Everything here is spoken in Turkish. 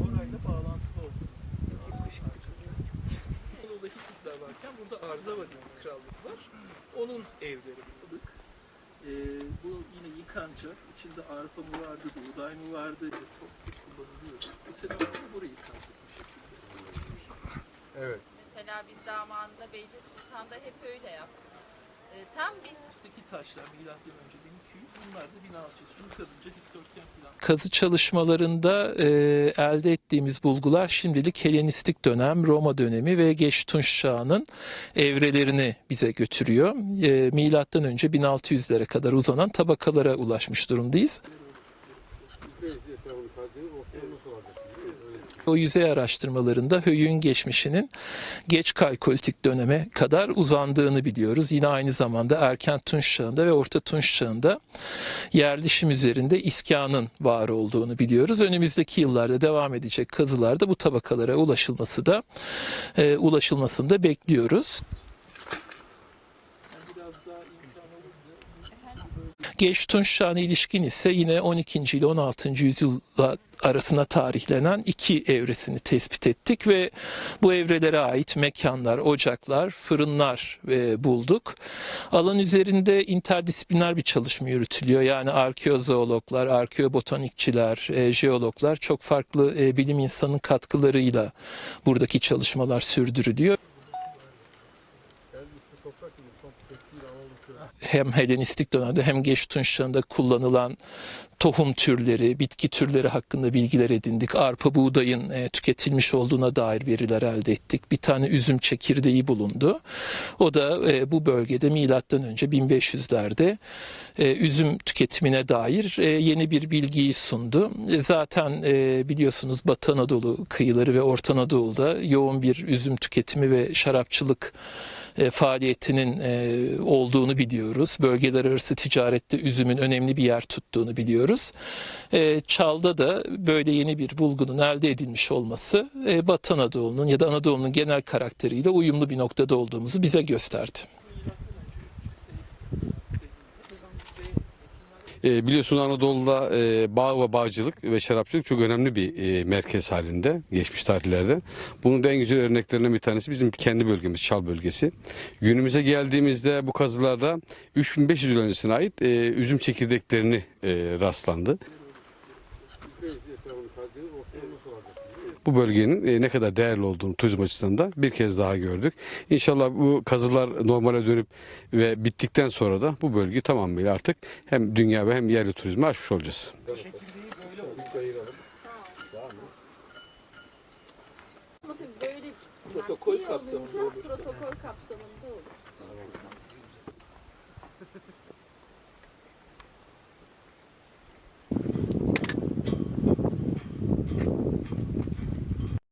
orayla bağlantılı oldu. Anadolu'da Hititler varken burada Arzavadi krallık var. Onun evleri bulduk. Ee, bu yine yıkanacak. İçinde arpa mı vardı, buğday mı vardı, toplu kullanılıyor. Bu sene aslında burayı kazdık bu şekilde. Evet. Mesela biz zamanında Beyce Sultan'da hep öyle yaptık. Ee, tam biz Üstteki taşlar milattan önce 1200, bunlar da 1600. Şunu kazınca dikdörtgen falan. Kazı çalışmalarında e, elde ettiğimiz bulgular şimdilik Helenistik dönem, Roma dönemi ve Geç Tunç çağının evrelerini bize götürüyor. E, milattan önce 1600'lere kadar uzanan tabakalara ulaşmış durumdayız. O yüzey araştırmalarında höyüğün geçmişinin geç kalkolitik döneme kadar uzandığını biliyoruz. Yine aynı zamanda erken Tunç çağında ve Orta Tunç çağında yerleşim üzerinde iskanın var olduğunu biliyoruz. Önümüzdeki yıllarda devam edecek kazılarda bu tabakalara ulaşılması da e, ulaşılmasını da bekliyoruz. Geç Tunç çağına ilişkin ise yine 12. ile 16. yüzyılla arasına tarihlenen iki evresini tespit ettik ve bu evrelere ait mekanlar, ocaklar, fırınlar e, bulduk. Alan üzerinde interdisipliner bir çalışma yürütülüyor. Yani arkeozoologlar, arkeobotanikçiler, e, jeologlar çok farklı e, bilim insanın katkılarıyla buradaki çalışmalar sürdürülüyor. Hem Helenistik dönemde hem Geç Tunç çağında kullanılan tohum türleri, bitki türleri hakkında bilgiler edindik. Arpa buğdayın e, tüketilmiş olduğuna dair veriler elde ettik. Bir tane üzüm çekirdeği bulundu. O da e, bu bölgede milattan önce 1500'lerde e, üzüm tüketimine dair yeni bir bilgiyi sundu. Zaten biliyorsunuz Batı Anadolu kıyıları ve Orta Anadolu'da yoğun bir üzüm tüketimi ve şarapçılık e, faaliyetinin e, olduğunu biliyoruz. Bölgeler arası ticarette üzümün önemli bir yer tuttuğunu biliyoruz. E, Çal'da da böyle yeni bir bulgunun elde edilmiş olması e, Batı Anadolu'nun ya da Anadolu'nun genel karakteriyle uyumlu bir noktada olduğumuzu bize gösterdi. E, biliyorsunuz Anadolu'da e, bağ ve bağcılık ve şarapçılık çok önemli bir e, merkez halinde geçmiş tarihlerde. Bunun en güzel örneklerinden bir tanesi bizim kendi bölgemiz Çal bölgesi. Günümüze geldiğimizde bu kazılarda 3500 yıl öncesine ait e, üzüm çekirdeklerini e, rastlandı. Bu bölgenin e, ne kadar değerli olduğunu turizm açısından da bir kez daha gördük. İnşallah bu kazılar normale dönüp ve bittikten sonra da bu bölgeyi tamamıyla artık hem dünya ve hem yerli turizme açmış olacağız. Protokol kapsamında olursa. Protokol kapsamında olur.